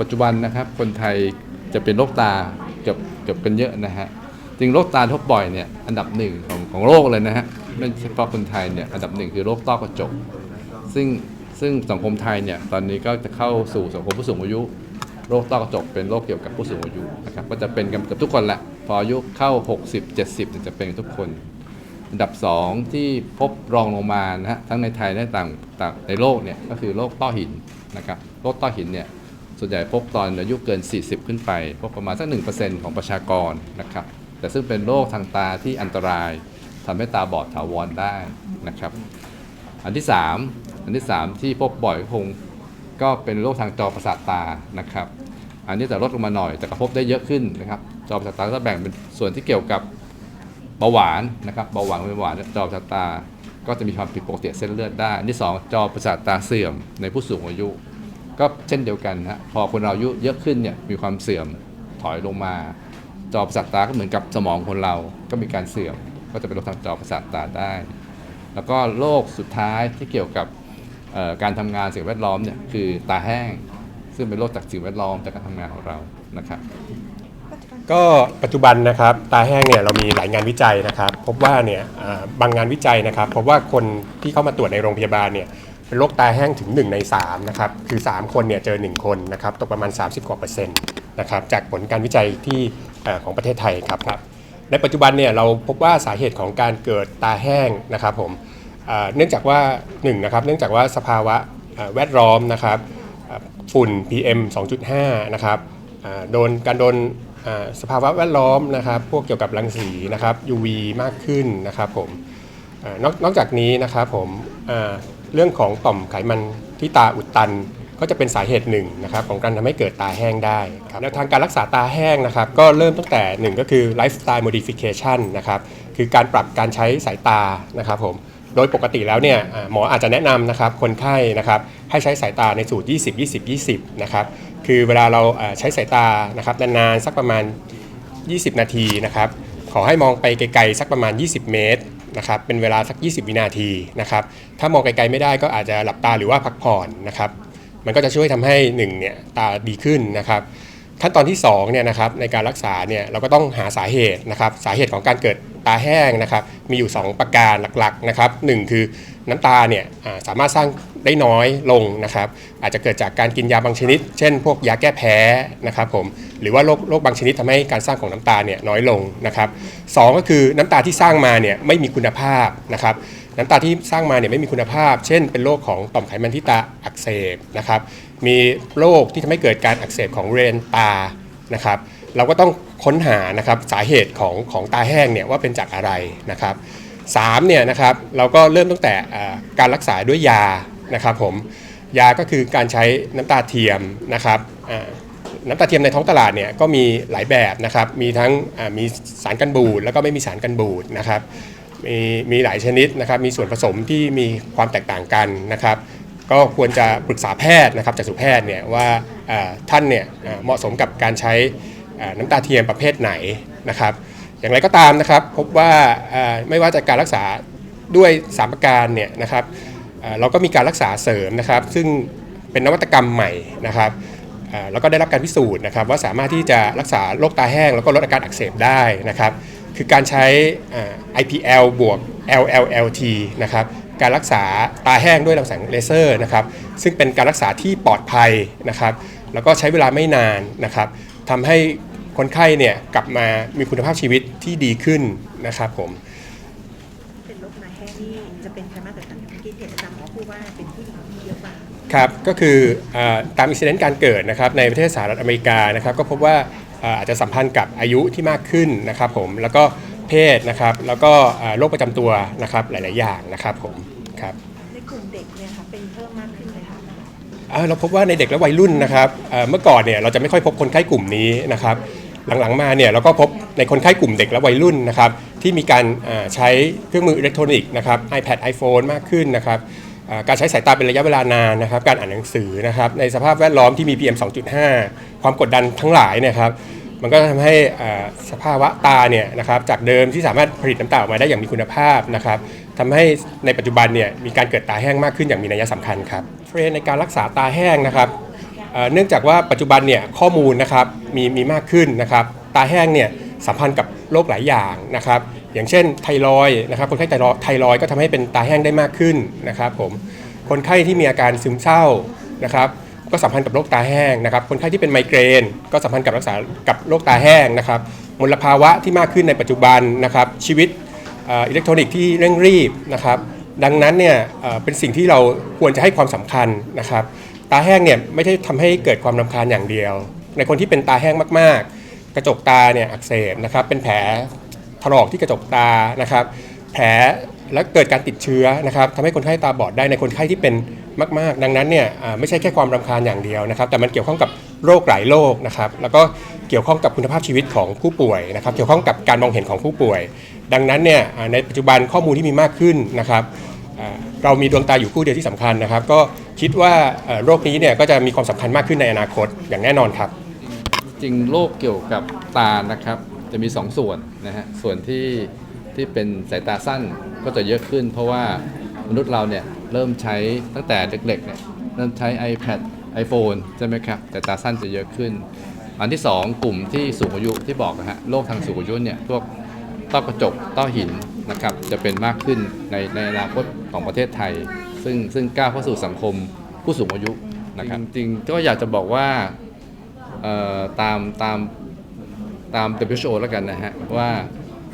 ปัจจุบันนะครับคนไทยจะเป็นโรคตาเกือบเกือบกันเยอะนะฮะจริงโรคตาทบบ่อยเนี่ยอันดับหนึ่งของของโลกเลยนะฮะไม่เฉพาะคนไทยเนี่ยอันดับหนึ่งคือโรคต้อกระจก ซึ่งซึ่งสังคมไทยเนี่ยตอนนี้ก็จะเข้าสู่สังคมผู้สูงอายุโรคต้อกระจกเป็นโรคเกี่ยวกับผู้สูงอายุนะครับก็จะเป็นกันกับทุกคนแหละพออายุเข้า 60 70เนี่ยจะเป็นกันทุกคน อันดับ 2 ที่พบรองลงมานะฮะทั้งในไทยและต่างต่างในโลกเนี่ยก็คือโรคต้อหินนะครับโรคต้อหินเนี่ย ส่วนใหญ่พบตอนอายุเกิน 40 ขึ้นไป พบประมาณสัก 1%ของประชากรนะครับ แต่ซึ่งเป็นโรคทางตาที่อันตรายทำให้ตาบอดถาวรได้นะครับ อันที่ 3 อันที่ 3 ที่พบบ่อยคงก็เป็นโรคทางจอประสาทตานะครับ อันนี้จะลดลงมาหน่อย แต่ก็พบได้เยอะขึ้นนะครับ จอประสาทตาก็แบ่งเป็นส่วนที่เกี่ยวกับเบาหวานนะครับเบาหวานเป็นเบาหวานจอประสาทตา ก็จะมีความผิดปกติเส้นเลือดได้อันที่สองจอประสาทตาเสื่อมในผู้สูงอายุ ก็เช่นเดียวกันนะฮะพอคนเราอายุเยอะขึ้นเนี่ยมีความเสื่อมถอยลงมา จอประสาทตาก็เหมือนกับสมองคนเราก็มีการเสื่อม ก็จะเป็นโรคทางจอประสาทตาได้ แล้วก็โรคสุดท้ายที่เกี่ยวกับการทำงานสิ่งแวดล้อมเนี่ยคือตาแห้ง ซึ่งเป็นโรคจากสิ่งแวดล้อมจากการทำงานของเรานะครับก็ปัจจุบันนะครับตาแห้งเนี่ยเรามีหลายงานวิจัยนะครับ พบว่าเนี่ยบางงานวิจัยนะครับพบว่าคนที่เข้ามาตรวจในโรงพยาบาลเนี่ย เป็นโรคตาแห้งถึง 1 ใน3นะครับคือ 3 คนเนี่ยเจอ 1 คนนะครับตกประมาณ 30กว่าเปอร์เซ็นต์นะครับจากผลการวิจัยที่เอ่อของประเทศไทยครับครับในปัจจุบันเนี่ยเราพบว่าสาเหตุของการเกิดตาแห้งนะครับผมอ่าเนื่องจากว่า1นะครับเนื่องจากว่าสภาวะอ่าแวดล้อมนะครับอ่าฝุ่น PM 2.5 นะครับอ่าโดนการโดนอ่าสภาวะแวดล้อมนะครับ พวกเกี่ยวกับรังสีนะครับ UV มากขึ้นนะครับผมอานอกนอกจากนี้นะครับผมอ่า เรื่องของต่อมไขมันที่ตาอุดตัน ก็จะเป็นสาเหตุหนึ่งนะครับของการทำให้เกิดตาแห้งได้ครับแนวทางการรักษาตาแห้งนะครับก็เริ่มตั้งแต่หนึ่งก็คือ lifestyle modification นะครับคือการปรับการใช้สายตานะครับผมโดยปกติแล้วเนี่ยหมออาจจะแนะนำนะครับคนไข้นะครับให้ใช้สายตาในสูตร 20 20 20 นะครับคือเวลาเราอ่าใช้สายตานะครับนานๆสักประมาณ 20 นาทีนะครับขอให้มองไปไกลๆสักประมาณ 20 เมตร นะครับเป็นเวลาสัก 20 วินาทีนะครับถ้ามองไกลๆไม่ได้ก็อาจจะหลับตาหรือว่าพักผ่อนนะครับมันก็จะช่วยทำให้1เนี่ยตาดีขึ้นนะครับขั้นตอนที่2เนี่ยนะครับในการรักษาเนี่ยเราก็ต้องหาสาเหตุนะครับสาเหตุของการเกิดตาแห้งนะครับมีอยู่ 2 ประการหลักๆนะครับหนึ่งคือน้ำตาเนี่ยสามารถสร้างได้น้อยลงนะครับอาจจะเกิดจากการกินยาบางชนิด เช่น พวกยาแก้แพ้นะครับผม หรือว่าโรคโรคบางชนิดทำให้การสร้างของน้ำตาเนี่ยน้อยลงนะครับสองก็คือน้ำตาที่สร้างมาเนี่ยไม่มีคุณภาพนะครับน้ำตาที่สร้างมาเนี่ยไม่มีคุณภาพ เช่น เป็นโรคของต่อมไขมันที่ตาอักเสบนะครับ มีโรคที่ทำให้เกิดการอักเสบของเรนตานะครับ เราก็ต้องค้นหานะครับสาเหตุของของตาแห้งเนี่ยว่าเป็นจากอะไรนะครับสามเนี่ยนะครับเราก็เริ่มตั้งแต่การรักษาด้วยยานะครับผมยาก็คือการใช้น้ำตาเทียมนะครับ น้ำตาเทียมในท้องตลาดเนี่ยก็มีหลายแบบนะครับมีทั้งมีสารกันบูดแล้วก็ไม่มีสารกันบูดนะครับมีมีหลายชนิดนะครับมีส่วนผสมที่มีความแตกต่างกันนะครับก็ควรจะปรึกษาแพทย์นะครับจากสุแพทย์เนี่ยว่าท่านเนี่ยเหมาะสมกับการใช้น้ำตาเทียมประเภทไหนนะครับ อย่างไรก็ตามนะครับพบว่าไม่ว่าจะการรักษาด้วยสามประการเนี่ยนะครับเราก็มีการรักษาเสริมนะครับ ซึ่งเป็นนวัตกรรมใหม่นะครับ แล้วก็ได้รับการพิสูจน์นะครับว่าสามารถที่จะรักษาโรคตาแห้ง แล้วก็ลดอาการอักเสบได้นะครับคือการใช้ IPL บวก LLLT นะครับการรักษาตาแห้งด้วยรังแสงเลเซอร์นะครับซึ่งเป็นการรักษาที่ปลอดภัยนะครับแล้วก็ใช้เวลาไม่นานนะครับทำให้คนไข้เนี่ยกลับมามีคุณภาพชีวิตที่ดีขึ้นนะครับผม เป็นโรคตาแห้งนี่จะเป็นใครมากกว่ากันเมื่อกี้เห็นอาจารย์หมอพูดว่าเป็นผู้หญิงที่เยอะกว่าครับก็คืออาตามอินซิเดนต์การเกิดนะครับในประเทศสหรัฐอเมริกานะครับก็พบว่าอ่าอาจจะสัมพันธ์กับอายุที่มากขึ้นนะครับผมแล้วก็เพศนะครับแล้วก็อ่าโรคประจำตัวนะครับหลาย ๆ อย่างนะครับผมครับ ในกลุ่มเด็กเนี่ยค่ะเป็นเพิ่มมากขึ้นเลยค่ะอ่าเราพบว่าในเด็กและวัยรุ่นนะครับเอ่อเมื่อก่อนเนี่ยเราจะไม่ค่อยพบคนไข้กลุ่มนี้นะครับ หลังๆมาเนี่ยเราก็พบในคนไข้กลุ่มเด็กและวัยรุ่นนะครับ ที่มีการใช้เครื่องมืออิเล็กทรอนิกส์นะครับ iPad iPhone มากขึ้นนะครับการใช้สายตาเป็นระยะเวลานานนะครับ การอ่านหนังสือนะครับ ในสภาพแวดล้อมที่มี PM 2.5 ความกดดันทั้งหลายเนยครับ มันก็ทำให้สภาวะตาเนี่ยนะครับ จากเดิมที่สามารถผลิตน้ำตาออกมาได้อย่างมีคุณภาพนะครับทำให้ในปัจจุบันเนี่ยมีการเกิดตาแห้งมากขึ้นอย่างมีนัยสำคัญครับเทรนในการรักษาตาแห้งนะครับเนื่องจากว่าปัจจุบันเนี่ยข้อมูลนะครับมีมีมากขึ้นนะครับ ตาแห้งเนี่ยสัมพันธ์กับโรคหลายอย่างนะครับ อย่างเช่นไทรอยนะครับคนไข้ไทรอยก็ทำให้เป็นตาแห้งได้มากขึ้นนะครับผมคนไข้ที่มีอาการซึมเศร้านะครับก็สัมพันธ์กับโรคตาแห้งนะครับ คนไข้ที่เป็นไมเกรน ก็สัมพันธ์กับรักษากับโรคตาแห้งนะครับมลภาวะที่มากขึ้นในปัจจุบันนะครับ ชีวิตอิเล็กทรอนิกส์ที่เร่งรีบนะครับ ดังนั้นเนี่ยเป็นสิ่งที่เราควรจะให้ความสำคัญนะครับ ตาแห้งเนี่ยไม่ได้ทำให้เกิดความรำคาญอย่างเดียว ในคนที่เป็นตาแห้งมากๆ กระจกตาเนี่ยอักเสบนะครับ เป็นแผล ถลอกที่กระจกตานะครับ แผลแล้วเกิดการติดเชื้อนะครับทำให้คนไข้ตาบอดได้ในคนไข้ที่เป็นมาก ๆ ดังนั้นเนี่ยไม่ใช่แค่ความรำคาญอย่างเดียวนะครับ แต่มันเกี่ยวข้องกับโรคหลายโรคนะครับ แล้วก็เกี่ยวข้องกับคุณภาพชีวิตของผู้ป่วยนะครับ เกี่ยวข้องกับการมองเห็นของผู้ป่วย ดังนั้นเนี่ยในปัจจุบันข้อมูลที่มีมากขึ้นนะครับเรามีดวงตาอยู่คู่เดียวที่สำคัญนะครับ ก็คิดว่าโรคนี้เนี่ยก็จะมีความสำคัญมากขึ้นในอนาคตอย่างแน่นอนครับ จริงโรคเกี่ยวกับตานะครับ จะมี2ส่วนนะฮะส่วนที่ที่เป็นสายตาสั้นก็จะเยอะขึ้น เพราะว่ามนุษย์เราเนี่ยเริ่มใช้ตั้งแต่เด็กๆเนี่ยเริ่มใช้ iPad iPhone ใช่ไหมครับสายตาสั้นจะเยอะขึ้น อันที่ 2 กลุ่มที่สูงอายุที่บอกนะฮะโรคทางสูงอายุเนี่ยพวกต้อกระจกต้อหินนะครับจะเป็นมากขึ้นในในอนาคตของประเทศไทย ซึ่งซึ่งก้าวเข้าสู่สังคมผู้สูงอายุนะครับจริงๆก็อยากจะบอกว่าเอ่อตามตาม ตาม WHO แล้วกันนะฮะว่า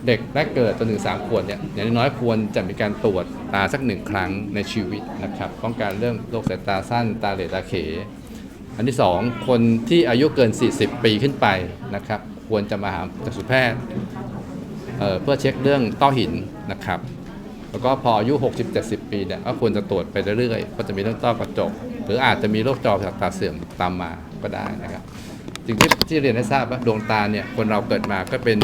เด็กแรกเกิดจนถึง3ขวบเนี่ยอย่างน้อยควรจะมีการตรวจตาสักหนึ่งครั้งในชีวิตนะครับป้องกันเรื่องโรคสายตาสั้นตาเหลตาเข อันที่ 2 คนที่อายุเกิน 40 ปีขึ้นไปนะครับควรจะมาหาจักษุแพทย์เเพื่อเช็คเรื่องต้อหินนะครับ แล้วก็พออายุ 60-70 ปีเนี่ยก็ควรจะตรวจไปเรื่อยๆก็จะมีเรื่องต้อกระจก หรืออาจจะมีโรคจอประสาทตาเสื่อมตามมาก็ได้นะครับ สิ่งที่ที่เรียนให้ทราบว่าดวงตาเนี่ยคนเราเกิดมาก็เป็น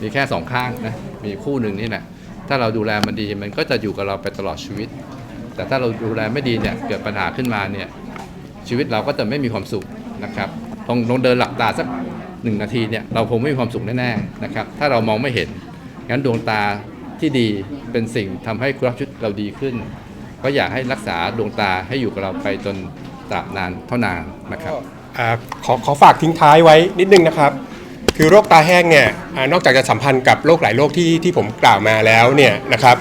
มีแค่สองข้างนะมีคู่หนึ่งนี่แหละถ้าเราดูแลมันดีมันก็จะอยู่กับเราไปตลอดชีวิต แต่ถ้าเราดูแลไม่ดีเนี่ยเกิดปัญหาขึ้นมาเนี่ยชีวิตเราก็จะไม่มีความสุขนะครับลองลองเดินหลับตาสักหนึ่งนาทีเนี่ยเราคงไม่มีความสุขแน่ๆนะครับถ้าเรามองไม่เห็นงั้นดวงตาที่ดีเป็นสิ่งทำให้คุณภาพชีวิตเราดีขึ้น ก็อยากให้รักษาดวงตาให้อยู่กับเราไปจนตราบนานเท่านานนะครับ อขอขอฝากทิ้งท้ายไว้นิดนึงนะครับ คือโรคตาแห้งเนี่ยอนอกจากจะสัมพันธ์กับโรคหลายโรคที่ที่ผมกล่าวมาแล้วเนี่ยนะครับ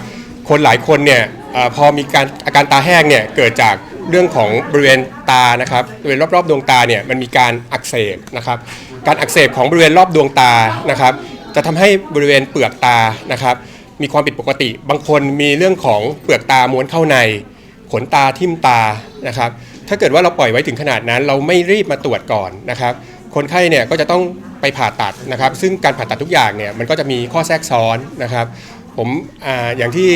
คนหลายคนเนี่ยอพอมีการอาการตาแห้งเนี่ยเกิดจากเรื่องของบริเวณตานะครับบริเวณรอบๆดวงตาเนี่ยมันมีการอักเสบนะครับ การอักเสบของบริเวณรอบดวงตานะครับ จะทำให้บริเวณเปลือกตานะครับมีความผิดปกติ บางคนมีเรื่องของเปลือกตาม้วนเข้าใน ขนตาทิ่มตานะครับ ถ้าเกิดว่าเราปล่อยไว้ถึงขนาดนั้น เราไม่รีบมาตรวจก่อนนะครับ คนไข้เนี่ยก็จะต้องไปผ่าตัดนะครับ ซึ่งการผ่าตัดทุกอย่างเนี่ยมันก็จะมีข้อแทรกซ้อนนะครับ ผมออย่างที่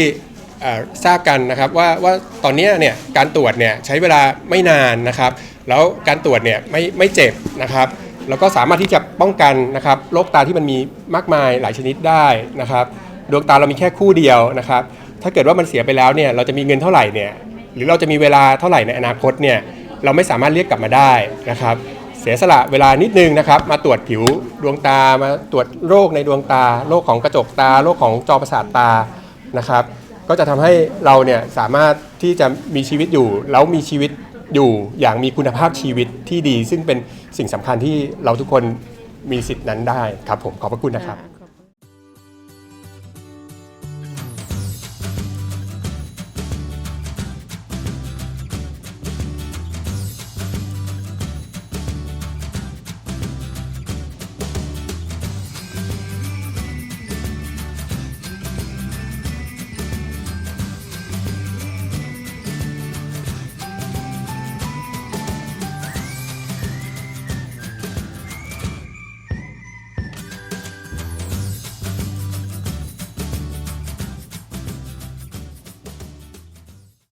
ทราบกันนะครับว่าว่าตอนนี้เนี่ยการตรวจเนี่ยใช้เวลาไม่นานนะครับ แล้วการตรวจเนี่ยไม่ไม่เจ็บนะครับแล้วก็สามารถที่จะป้องกันนะครับโรคตาที่มันมีมากมายหลายชนิดได้นะครับ ดวงตาเรามีแค่คู่เดียวนะครับ ถ้าเกิดว่ามันเสียไปแล้วเนี่ยเราจะมีเงินเท่าไหร่เนี่ย หรือเราจะมีเวลาเท่าไหร่ในอนาคตเนี่ยเราไม่สามารถเรียกกลับมาได้นะครับ เสียสละเวลานิดนึงนะครับ มาตรวจผิวดวงตามาตรวจโรคในดวงตา โรคของกระจกตา โรคของจอประสาทตานะครับ ก็จะทำให้เราเนี่ยสามารถที่จะมีชีวิตอยู่ แล้วมีชีวิตอยู่อย่างมีคุณภาพชีวิตที่ดี ซึ่งเป็นสิ่งสำคัญที่เราทุกคนมีสิทธินั้นได้ครับผมขอบพระคุณนะครับ